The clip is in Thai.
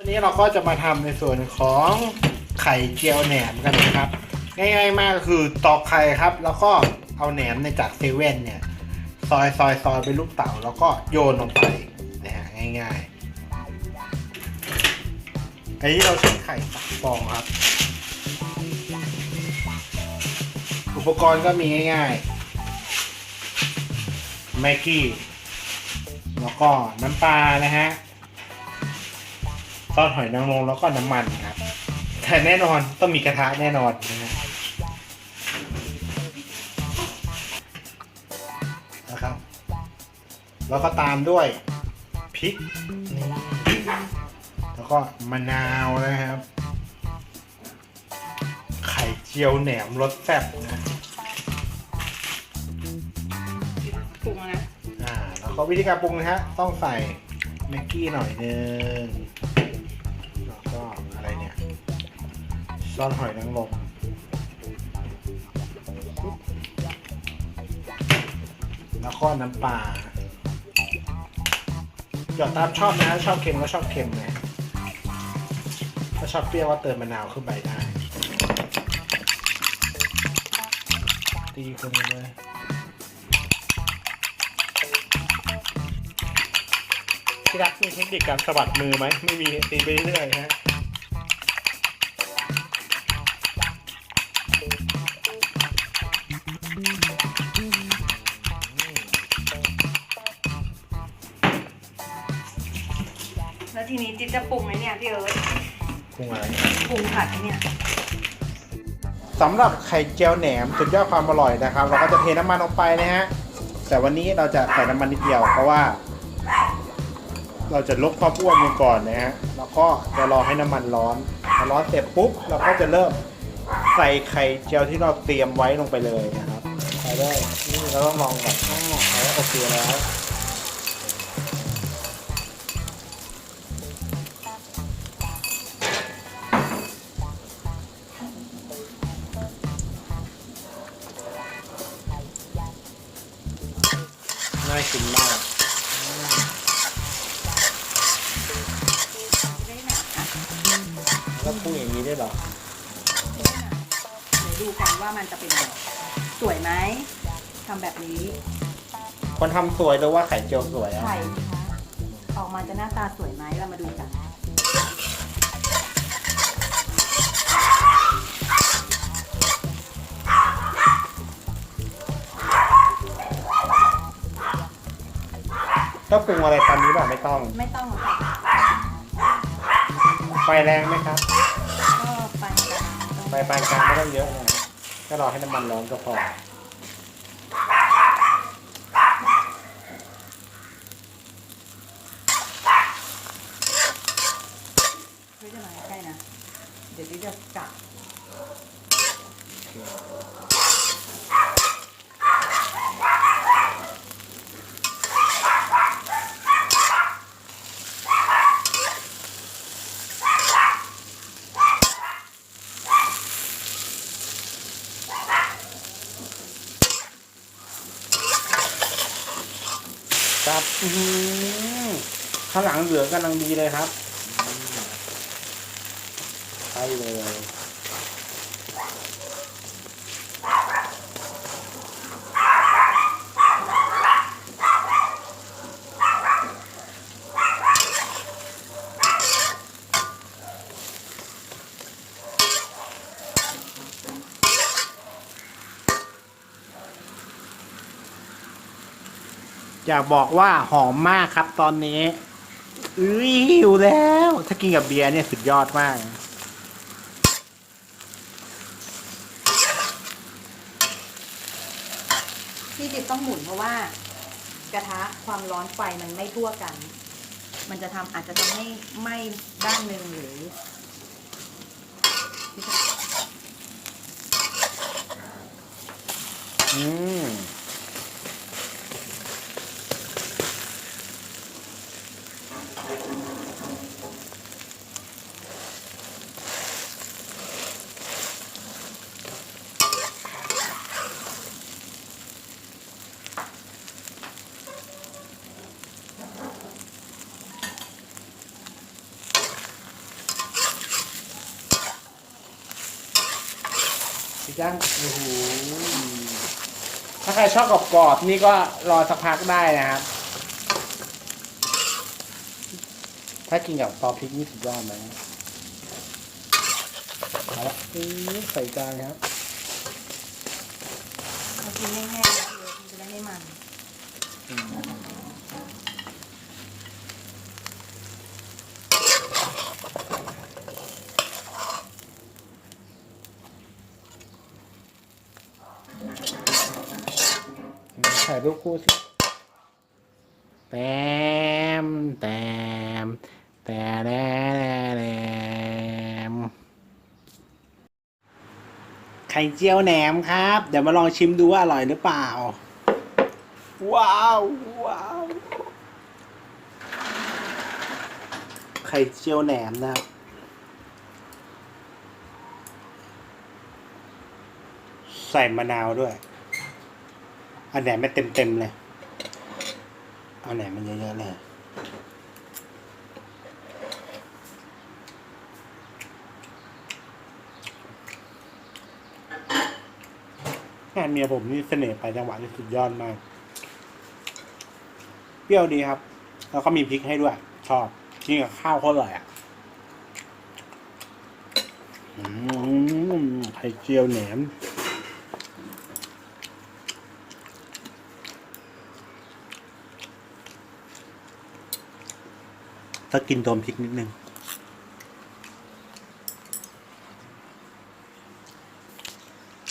วันนี้เราก็จะมาทำในส่วนของไข่เจียวแหนมกันนะครับ ง่ายๆมากคือตอกไข่ครับ แล้วก็เอาแหนมในจากเซเว่นเนี่ย ซอยซอยซอยเป็นลูกเต๋าแล้วก็โยนลงไปนะฮะง่ายๆอันนี้เราใช้ไข่สามฟองครับ อุปกรณ์ก็มีง่ายๆแม็กกี้แล้วก็น้ำปลานะฮะ ซอสหอยนางรมแล้วก็น้ำมันครับ แต่แน่นอนต้องมีกระทะแน่นอนนะฮะนะครับ แล้วก็ตามด้วยพริกนี่แล้วก็มะนาวนะครับ ไข่เจียวแหนมรสแซ่บนะปรุงแล้วนะ อ่า แล้วก็วิธีการปรุงนะฮะ ต้องใส่แม็กกี้หน่อยนึง ซอสหอยนางรมแล้วก็น้ำปลาหยอดตามชอบนะ ชอบเค็มก็ชอบเค็มนะถ้าชอบเปรี้ยวก็เติมมะนาวขึ้นไปได้ ตีคนไปเลยพี่รักมีเทคนิคการสะบัดมือไหม ไม่มีตีไปเรื่อยๆนะฮะ แล้วทีนี้จิ๊บจะปรุงไหมเนี่ยพี่เอิร์ธปรุงอะไรปรุงผัดไหมเนี่ยสำหรับไข่เจียวแหนมสุดยอดความอร่อยนะครับ เราก็จะเทน้ำมันลงไปนะฮะ แต่วันนี้เราจะใส่น้ำมันนิดเดียว เพราะว่า เราจะลดความอ้วนกันก่อนนะฮะ แล้วก็จะรอให้น้ำมันร้อนพอร้อนเสร็จปุ๊บเราก็จะเริ่มใส่ไข่เจียวที่เราเตรียมไว้ลงไปเลยนะครับ ใส่ได้นี่เราต้องลองก่อนอ้าวใส่แล้วโอเคแล้ว กินมากได้หนักนะแล้วปรุงอย่างนี้ได้เหรอได้หนักเดี๋ยวดูกันว่ามันจะเป็นยังไงสวยไหมทำแบบนี้คนทำสวยหรือว่าไข่เจียวสวยอะไข่นะคะออกมาจะหน้าตาสวยไหมเรามาดูกัน ต้องปรุงอะไรตอนนี้แบบไม่ต้อง ไม่ต้องค่ะไฟแรงไหมครับ ก็ปานกลางไฟปานกลางไม่ต้องเยอะนะก็รอให้น้ำมันร้อนก็พอเฮ้ยจะมาใกล้ๆนะ เดี๋ยวจิ๊บจะกัด ครับอื้อหือข้างหลังเหลืองกำลังดีเลยครับอืมใช่เลย อยากบอกว่าหอมมากครับตอนนี้อุ้ยหิวแล้ว ถ้ากินกับเบียร์เนี่ยสุดยอดมาก ที่จิ๊บต้องหมุนเพราะว่า กระทะความร้อนไฟมันไม่ทั่วกัน มันจะทำอาจจะทำให้ไหม้ด้านหนึ่งหรือ อืม ย่างโอ้โหถ้าใครชอบกรอบๆนี่ก็รอสักพักได้นะครับ ถ้ากินกับซอสพริกนี่สุดยอดเลยเอาละอื้อใส่จานครับ เรากินแห้งๆเลยมันจะได้ไม่มันถ่ายรูปคู่สิแต้มแต้มแต่แต้ม ไข่เจียวแหนมครับ เดี๋ยวมาลองชิมดูว่าอร่อยหรือเปล่า ว้าวว้าวไข่เจียวแหนมนะครับใส่มะนาวด้วยเอาแหนมมาเต็มๆเลยเอาแหนมมันเยอะๆเลย งานเมียผมนี่เสน่ห์ไปจังหวะที่สุดยอดมาก เปรี้ยวดีครับ แล้วก็มีพริกให้ด้วย ชอบกินกับข้าวโคตรอร่อยอะอืมไข่เจียวแหนมถ้ากินโดนพริกนิดนึง